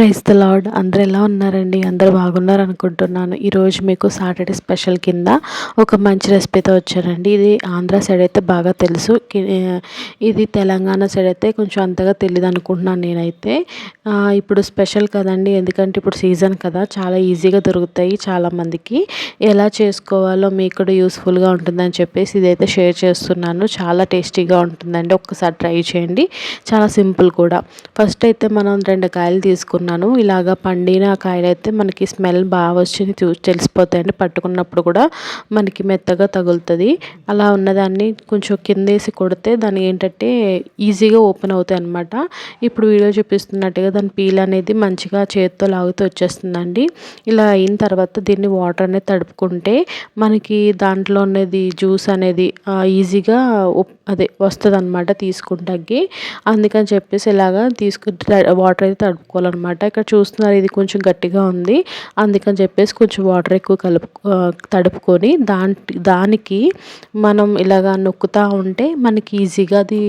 Praise the lord. అందరు ఎలా ఉన్నారండి? అందరు బాగున్నారు అనుకుంటున్నాను. ఈరోజు మీకు సాటర్డే స్పెషల్ కింద ఒక మంచి రెసిపీతో వచ్చానండి. ఇది ఆంధ్ర సైడ్ అయితే బాగా తెలుసు. ఇది తెలంగాణ సైడ్ అయితే కొంచెం అంతగా తెలియదు అనుకుంటున్నాను నేనైతే. ఇప్పుడు స్పెషల్ కదండి. ఎందుకంటే ఇప్పుడు సీజన్ కదా. చాలా ఈజీగా దొరుకుతాయి చాలామందికి. ఎలా చేసుకోవాలో మీకు కూడా యూస్ఫుల్గా ఉంటుందని చెప్పేసి ఇదైతే షేర్ చేస్తున్నాను. చాలా టేస్టీగా ఉంటుందండి. ఒక్కసారి ట్రై చేయండి. చాలా సింపుల్ కూడా. ఫస్ట్ అయితే మనం రెండు కాయలు తీసుకున్నాం. తీసుకున్నాను ఇలాగ పండిన కాయలు అయితే మనకి స్మెల్ బాగా వచ్చి చూ తెలిసిపోతాయండి. పట్టుకున్నప్పుడు కూడా మనకి మెత్తగా తగులుతుంది. అలా ఉన్నదాన్ని కొంచెం కిందేసి కొడితే దాన్ని ఏంటంటే ఈజీగా ఓపెన్ అవుతాయి అనమాట ఇప్పుడు వీడియో చూపిస్తున్నట్టుగా దాని పీల్ అనేది మంచిగా చేతితో లాగుతూ వచ్చేస్తుందండి. ఇలా అయిన తర్వాత దీన్ని వాటర్ అనేది తడుపుకుంటే మనకి దాంట్లో ఉన్నది జ్యూస్ అనేది ఈజీగా అదే వస్తుంది అనమాట తీసుకుంటాకి అందుకని చెప్పేసి ఇలాగా తీసుకు వాటర్ అయితే తడుపుకోవాలన్నమాట. అనమాట. ఇక్కడ చూస్తున్నారు ఇది కొంచెం గట్టిగా ఉంది. అందుకని చెప్పేసి కొంచెం వాటర్ ఎక్కువ కలుపు తడుపుకొని దాంట్ దానికి మనం ఇలాగా నొక్కుతూ ఉంటే మనకి ఈజీగా అది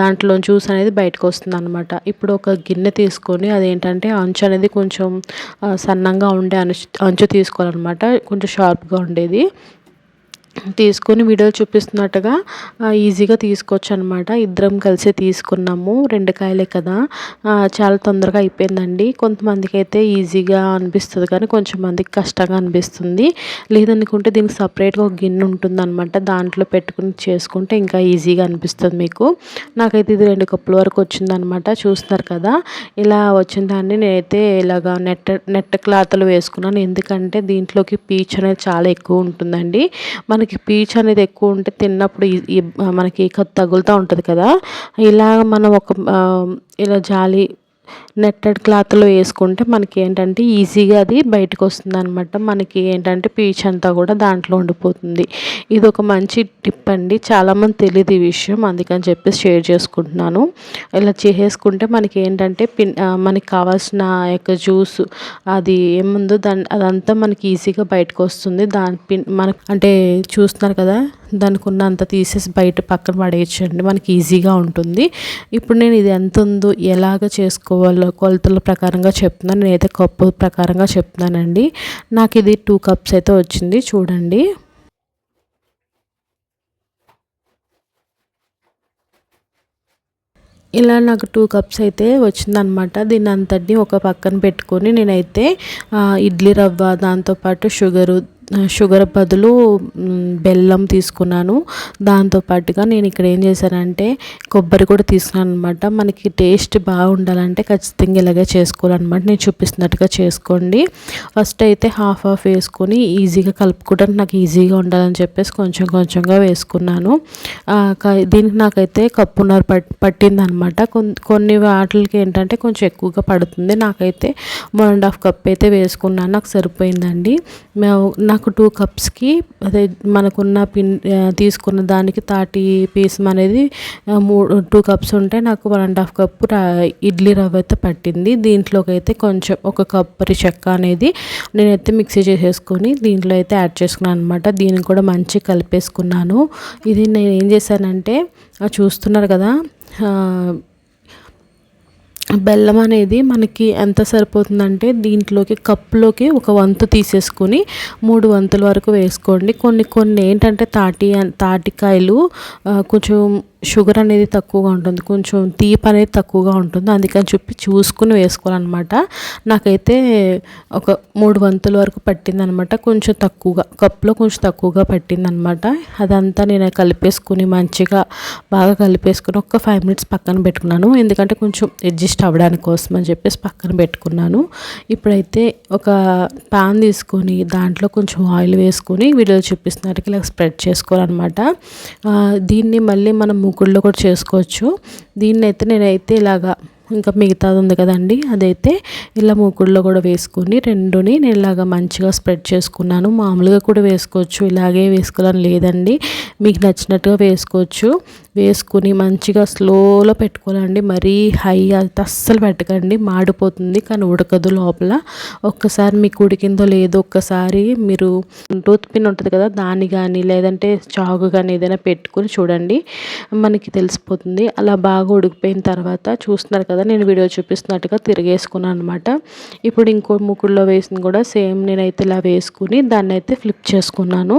దాంట్లో జ్యూస్ అనేది బయటకు వస్తుంది అనమాట ఇప్పుడు ఒక గిన్నె తీసుకొని అదేంటంటే అంచు అనేది కొంచెం సన్నంగా ఉండే అంచు అంచు తీసుకోవాలన్నమాట. కొంచెం షార్ప్గా ఉండేది. తీసుకొని వీడియో చూపిస్తున్నట్టుగా ఈజీగా తీసుకోవచ్చు అనమాట ఇద్దరం కలిసి తీసుకున్నాము రెండు కాయలే కదా. చాలా తొందరగా అయిపోయిందండి. కొంతమందికి అయితే ఈజీగా అనిపిస్తుంది కానీ కొంచెం మందికి కష్టంగా అనిపిస్తుంది. లేదనుకుంటే దీనికి సపరేట్గా ఒక గిన్నె ఉంటుందన్నమాట. దాంట్లో పెట్టుకుని చేసుకుంటే ఇంకా ఈజీగా అనిపిస్తుంది మీకు. నాకైతే ఇది రెండు కప్పుల వరకు వచ్చిందనమాట చూస్తున్నారు కదా. ఇలా వచ్చిన దాన్ని నేనైతే ఇలాగా నెట్ నెట్ క్లాత్లు వేసుకున్నాను. ఎందుకంటే దీంట్లోకి పీచ్ అనేది చాలా ఎక్కువ ఉంటుందండి. మన మనకి పీచు అనేది ఎక్కువ ఉంటే తిన్నప్పుడు మనకి తగులుతూ ఉంటుంది కదా. ఇలా మనం ఒక ఇలా జాలి నెట్టెడ్ క్లాత్లో వేసుకుంటే మనకి ఏంటంటే ఈజీగా అది బయటకు వస్తుంది అనమాట మనకి ఏంటంటే పీచ్ అంతా కూడా దాంట్లో ఉండిపోతుంది. ఇది ఒక మంచి టిప్ అండి. చాలామంది తెలియదు ఈ విషయం. అందుకని చెప్పేసి షేర్ చేసుకుంటున్నాను. ఇలా చేసేసుకుంటే మనకి ఏంటంటే పిన్ మనకి కావాల్సిన యొక్క జ్యూస్ అది ఏముందో దాని అదంతా మనకి ఈజీగా బయటకు వస్తుంది. దాని పిన్ మనకు అంటే చూస్తున్నారు కదా దానికి ఉన్నంత తీసేసి బయట పక్కన పడేయచ్చండి. మనకి ఈజీగా ఉంటుంది. ఇప్పుడు నేను ఇది ఎంత ఉందో ఎలాగ చేసుకోవాలో కొలతల ప్రకారంగా చెప్తున్నాను నేనైతే కప్పు ప్రకారంగా చెప్తున్నానండి. నాకు ఇది టూ కప్స్ అయితే వచ్చింది చూడండి. ఇలా నాకు టూ కప్స్ అయితే వచ్చిందనమాట దీన్ని అంతటిని ఒక పక్కన పెట్టుకొని నేనైతే ఇడ్లీ రవ్వ దాంతోపాటు షుగరు షుగర్ బదులు బెల్లం తీసుకున్నాను. దాంతోపాటుగా నేను ఇక్కడ ఏం చేశానంటే కొబ్బరి కూడా తీసుకున్నాను అనమాట మనకి టేస్ట్ బాగుండాలంటే ఖచ్చితంగా ఇలాగే చేసుకోవాలన్నమాట. నేను చూపిస్తున్నట్టుగా చేసుకోండి. ఫస్ట్ అయితే హాఫ్ హాఫ్ వేసుకొని ఈజీగా కలుపుకోవడానికి నాకు ఈజీగా ఉండాలని చెప్పేసి కొంచెం కొంచెంగా వేసుకున్నాను. దీనికి నాకైతే కప్పున్నర పట్ పట్టిందనమాట కొన్ని వాటికి ఏంటంటే కొంచెం ఎక్కువగా పడుతుంది. నాకైతే వన్ అండ్ హాఫ్ కప్ అయితే వేసుకున్నాను. నాకు సరిపోయిందండి. నాకు ఒక టూ కప్స్కి అదే మనకున్న పిన్ తీసుకున్న దానికి తాటి పీసం అనేది మూడు టూ కప్స్ ఉంటే నాకు one and half cup idli rava అయితే పట్టింది. దీంట్లోకి అయితే కొంచెం ఒక కప్పరి చెక్క అనేది నేనైతే మిక్సీ చేసేసుకొని దీంట్లో అయితే యాడ్ చేసుకున్నాను అనమాట దీన్ని కూడా మంచిగా కలిపేసుకున్నాను. ఇది నేను ఏం చేశానంటే చూస్తున్నారు కదా బెల్లం అనేది మనకి ఎంత సరిపోతుందంటే దీంట్లోకి కప్పులోకి ఒక వంతు తీసేసుకొని మూడు వంతుల వరకు వేసుకోండి. కొన్ని కొన్ని ఏంటంటే తాటి తాటికాయలు కొంచెం షుగర్ అనేది తక్కువగా ఉంటుంది. కొంచెం తీపి అనేది తక్కువగా ఉంటుంది. అందుకని చెప్పి చూసుకుని వేసుకోవాలన్నమాట. నాకైతే ఒక మూడు వంతుల వరకు పట్టిందనమాట కొంచెం తక్కువగా కప్లో కొంచెం తక్కువగా పట్టిందనమాట అదంతా నేను కలిపేసుకుని మంచిగా బాగా కలిపేసుకుని ఒక ఫైవ్ మినిట్స్ పక్కన పెట్టుకున్నాను. ఎందుకంటే కొంచెం అడ్జస్ట్ అవ్వడానికి కోసం అని చెప్పేసి పక్కన పెట్టుకున్నాను. ఇప్పుడైతే ఒక పాన్ తీసుకొని దాంట్లో కొంచెం ఆయిల్ వేసుకొని వీడియో చూపిస్తున్నట్టుగా ఇలా స్ప్రెడ్ చేసుకోవాలన్నమాట. దీన్ని మళ్ళీ మనం ముగ్గుల్లో కూడా చేసుకోవచ్చు. దీన్ని అయితే నేనైతే ఇలాగా ఇంకా మిగతాది ఉంది కదండి. అదైతే ఇలా మూకుడులో కూడా వేసుకుని రెండుని నేను ఇలాగా మంచిగా స్ప్రెడ్ చేసుకున్నాను. మామూలుగా కూడా వేసుకోవచ్చు. ఇలాగే వేసుకోవాలని లేదండి. మీకు నచ్చినట్టుగా వేసుకోవచ్చు. వేసుకుని మంచిగా స్లోలో పెట్టుకోవాలండి. మరీ హై అయితే అస్సలు పెట్టకండి. మాడిపోతుంది కానీ ఉడకదు లోపల. ఒక్కసారి మీకు ఉడికిందో లేదో ఒక్కసారి మీరు టూత్ పిన్ ఉంటుంది కదా దాన్ని కానీ లేదంటే చాకు కానీ ఏదైనా పెట్టుకుని చూడండి. మనకి తెలిసిపోతుంది. అలా బాగా ఉడికిపోయిన తర్వాత చూస్తున్నారు కదా నేను వీడియో చూపిస్తున్నట్టుగా తిరిగేసుకున్నాను అనమాట ఇప్పుడు ఇంకో ముకుడులో వేసింది కూడా సేమ్ నేనైతే ఇలా వేసుకుని దాన్ని అయితే ఫ్లిప్ చేసుకున్నాను.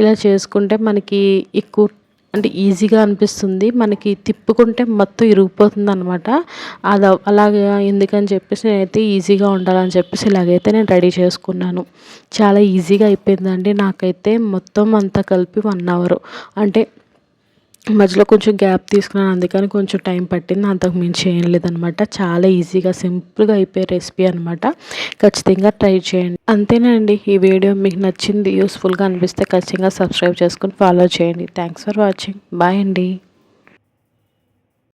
ఇలా చేసుకుంటే మనకి ఎక్కువ అంటే ఈజీగా అనిపిస్తుంది. మనకి తిప్పుకుంటే మొత్తం ఇరిగిపోతుంది అనమాట అది అలాగే ఎందుకని చెప్పేసి నేనైతే ఈజీగా ఉండాలని చెప్పేసి ఇలాగైతే నేను రెడీ చేసుకున్నాను. చాలా ఈజీగా అయిపోయిందండి. నాకైతే మొత్తం అంతా కలిపి వన్ అవర్. అంటే మధ్యలో కొంచెం గ్యాప్ తీసుకున్నాను అందుకని కొంచెం టైం పట్టింది. అంతకు మించి ఏం లేదనమాట. చాలా ఈజీగా సింపుల్గా అయిపోయే రెసిపీ అనమాట. ఖచ్చితంగా ట్రై చేయండి. అంతేనండి. ఈ వీడియో మీకు నచ్చింది యూస్ఫుల్గా అనిపిస్తే ఖచ్చితంగా సబ్స్క్రైబ్ చేసుకుని ఫాలో చేయండి. Thanks for watching. బాయ్ అండి.